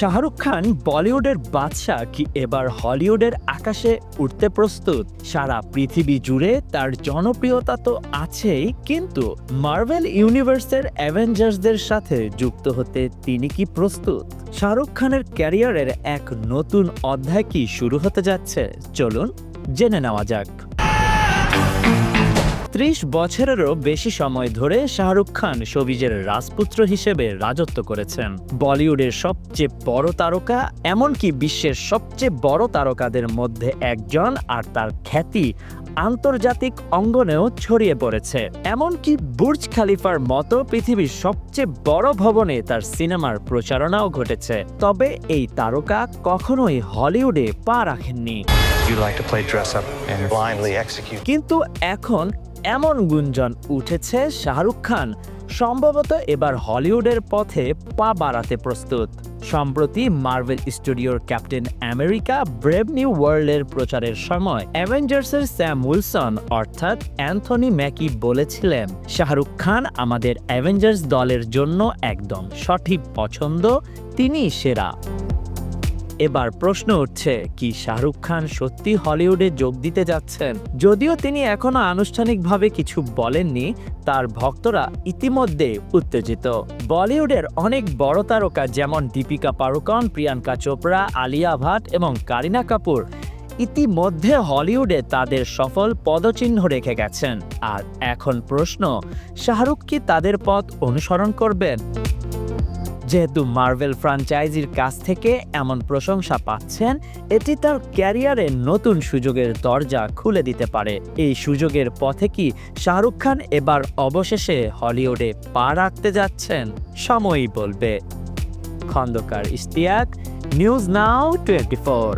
শাহরুখ খান বলিউডের বাদশাহ কি এবার হলিউডের আকাশে উঠতে প্রস্তুত? সারা পৃথিবী জুড়ে তার জনপ্রিয়তা তো আছেই, কিন্তু মার্ভেল ইউনিভার্সের অ্যাভেঞ্জার্সদের সাথে যুক্ত হতে তিনি কি প্রস্তুত? শাহরুখ খানের ক্যারিয়ারের এক নতুন অধ্যায় কি শুরু হতে যাচ্ছে? চলুন জেনে নেওয়া যাক। ত্রিশ বছরেরও বেশি সময় ধরে শাহরুখ খান সবিজের রাজপুত্র হিসেবে রাজত্ব করেছেন। বলিউডের সবচেয়ে বড় তারকা এমনকি বিশ্বের সবচেয়ে বড় তারকাদের মধ্যে একজন আর তার খ্যাতি আন্তর্জাতিক অঙ্গনেও ছড়িয়ে পড়েছে। এমনকি বুর্জ খালিফার মতো পৃথিবীর সবচেয়ে বড় ভবনে তার সিনেমার প্রচারণাও ঘটেছে। তবে এই তারকা কখনোই হলিউডে পা রাখেননি. কিন্তু এখন এমন গুঞ্জন উঠেছে শাহরুখ খান। সম্ভবত এবার হলিউডের পথে পা বাড়াতে প্রস্তুত। সম্প্রতি মার্ভেল স্টুডিওর ক্যাপ্টেন আমেরিকা ব্রেভ নিউ ওয়ার্ল্ডের প্রচারের সময় অ্যাভেঞ্জার্সের স্যাম উইলসন, অর্থাৎ অ্যান্থনি ম্যাকি বলেছিলেন, শাহরুখ খান আমাদের অ্যাভেঞ্জার্স দলের জন্য একদম সঠিক পছন্দ তিনি সেরা। এবার প্রশ্ন উঠছে, কি শাহরুখ খান সত্যি হলিউডে যোগ দিতে যাচ্ছেন? যদিও তিনি এখনও আনুষ্ঠানিকভাবে কিছু বলেননি, তার ভক্তরা ইতিমধ্যে উত্তেজিত। বলিউডের অনেক বড় তারকা যেমন দীপিকা পাড়ুকন, প্রিয়াঙ্কা চোপড়া, আলিয়া ভাট এবং কারিনা কাপুর ইতিমধ্যে হলিউডে তাদের সফল পদচিহ্ন রেখে গেছেন। আর এখন প্রশ্ন, শাহরুখ কি তাদের পথ অনুসরণ করবেন? যেহেতু মার্ভেল ফ্রাঞ্চাইজির কাছ থেকে এমন প্রশংসা পাচ্ছেন, এটি তার ক্যারিয়ারে নতুন সুযোগের দরজা খুলে দিতে পারে। এই সুযোগের পথে কি শাহরুখ খান এবার অবশেষে হলিউডে পা রাখতে যাচ্ছেন? সময়ই বলবে। Khandakar Ishtiaq news now twenty four